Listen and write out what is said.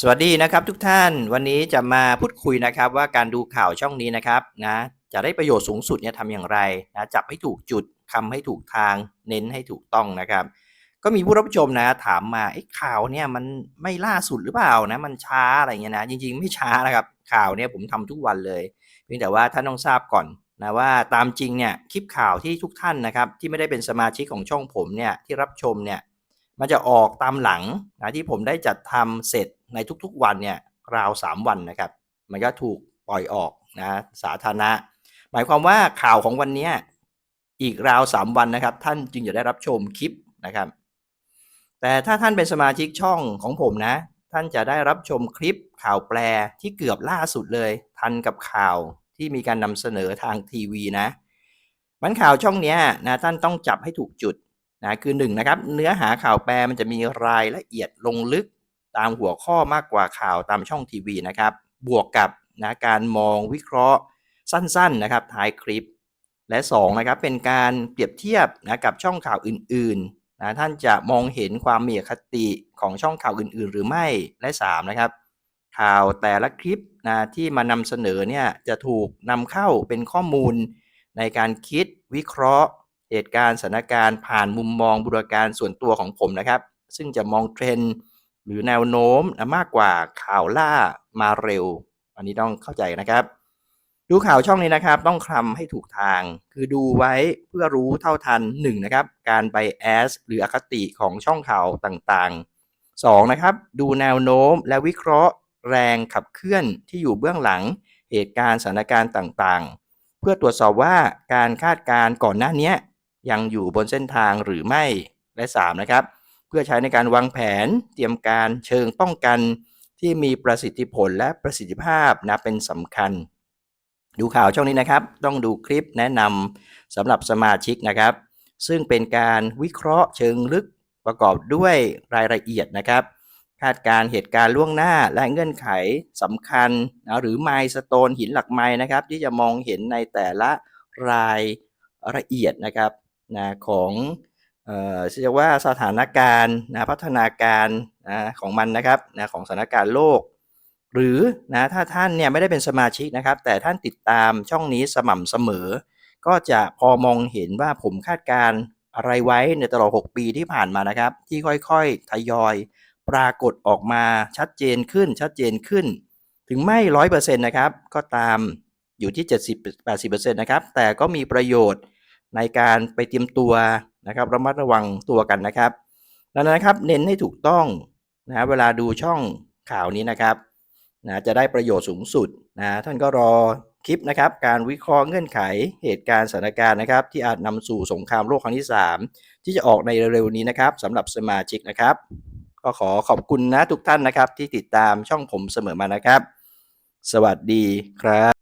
สวัสดีนะครับทุกท่านวันนี้จะมาพูดคุยนะครับว่าการดูข่าวช่องนี้นะครับนะจะได้ประโยชน์สูงสุดเนี่ยทำอย่างไรนะจับให้ถูกจุดคำให้ถูกทาง เน้นให้ถูกต้องนะครับ ก็มีผู้รับชมนะถามมาไอ้ข่าวเนี่ยมันไม่ล่าสุดหรือเปล่านะมันช้าอะไรเงี้ยนะจริงๆ ไม่ช้านะครับข่าวเนี่ยผมทำทุกวันเลย เพียงแต่ว่าท่านต้องทราบก่อนนะว่าตามจริงเนี่ยคลิปข่าวที่ทุกท่านนะครับที่ไม่ได้เป็นสมาชิกของช่องผมเนี่ยที่รับชมเนี่ยมันจะออกตามหลังนะที่ผมได้จัดทำเสร็จ ในทุกๆวันเนี่ยราว 3 วันนะครับ มันก็ถูกปล่อยออกนะสาธารณะ หมายความว่าข่าวของวันนี้อีกราว 3 วันนะครับ ท่านจึงจะได้รับชมคลิปนะครับ แต่ถ้าท่านเป็นสมาชิกช่องของผมนะ ท่านจะได้รับชมคลิปข่าวแปลที่เกือบล่าสุดเลย ทันกับข่าวที่มีการนำเสนอทางทีวีนะมันข่าวช่องนี้นะท่านต้องจับให้ถูกจุดนะคือหนึ่งนะครับเนื้อหาข่าวแปลมันจะมีรายละเอียดลงลึก ตามหัวข้อมากกว่าข่าวตามช่องทีวีนะครับ บวกกับนะการมองวิเคราะห์สั้นๆนะครับท้ายคลิป และ2นะครับเป็นการเปรียบเทียบนะกับช่องข่าวอื่นๆนะท่านจะมองเห็นความมีอคติของช่องข่าวอื่นๆ หรือไม่และ3นะครับข่าวแต่ละคลิปนะที่มานำเสนอเนี่ยจะถูกนำเข้าเป็นข้อมูลในการคิดวิเคราะห์ เหตุการณ์สถานการณ์ผ่านมุมมองบุรการส่วนตัวของผมนะครับ ซึ่งจะมองเทรนด์ หรือแนวโน้มมากกว่าข่าวล่ามาเร็ว อันนี้ต้องเข้าใจนะครับ ดูข่าวช่องนี้นะครับ ต้องคลำให้ถูกทาง คือดูไว้เพื่อรู้เท่าทัน1นะครับ การไปแอสหรืออคติของช่องข่าวต่างๆ 2 นะครับ ดูแนวโน้มและวิเคราะห์แรงขับเคลื่อนที่อยู่เบื้องหลังเหตุการณ์สถานการณ์ต่างๆ เพื่อตรวจสอบว่าการคาดการณ์ก่อนหน้านี้ยังอยู่บนเส้นทางหรือไม่และ 3 นะครับ พื่อใช้ในการวางแผนเตรียมการเชิงป้องกันที่มีประสิทธิผลและประสิทธิภาพนะเป็นสำคัญ ดูข่าวช่องนี้นะครับ ต้องดูคลิปแนะนำสำหรับสมาชิกนะครับ ซึ่งเป็นการวิเคราะห์เชิงลึกประกอบด้วยรายละเอียดนะครับ คาดการเหตุการณ์ล่วงหน้าและเงื่อนไขสำคัญนะหรือไมล์สโตนหินหลักไม้นะครับ ที่จะมองเห็นในแต่ละรายละเอียดนะครับนะของ เอ่อเรียกว่าสถานการณ์นะพัฒนาการนะของมันนะครับนะของสถานการณ์โลก หรือนะถ้าท่านเนี่ยไม่ได้เป็นสมาชิกนะครับ แต่ท่านติดตามช่องนี้สม่ำเสมอ ก็จะพอมองเห็นว่าผมคาดการอะไรไว้ในตลอด 6 ปีที่ผ่านมานะครับ ที่ค่อยๆ ทยอย ปรากฏออกมาชัดเจนขึ้นชัดเจนขึ้น ถึงไม่ร้อยเปอร์เซ็นต์นะครับ ก็ตามอยู่ที่ 70-80%นะครับ แต่ก็มีประโยชน์ในการไปเตรียมตัว นะครับระมัดระวังตัวกันนะครับดังนั้นนะครับเน้นให้ถูกต้องนะเวลาดูช่องข่าวนี้นะครับนะจะได้ประโยชน์สูงสุดนะท่านก็รอคลิปนะครับการวิเคราะห์เงื่อนไขเหตุการณ์สถานการณ์นะครับ ที่อาจนำสู่สงครามโลกครั้งที่ 3 ที่จะออกในเร็วๆนี้นะครับสำหรับสมาชิกนะครับ ก็ขอขอบคุณนะทุกท่านนะครับ ที่ติดตามช่องผมเสมอมานะครับ สวัสดีครับ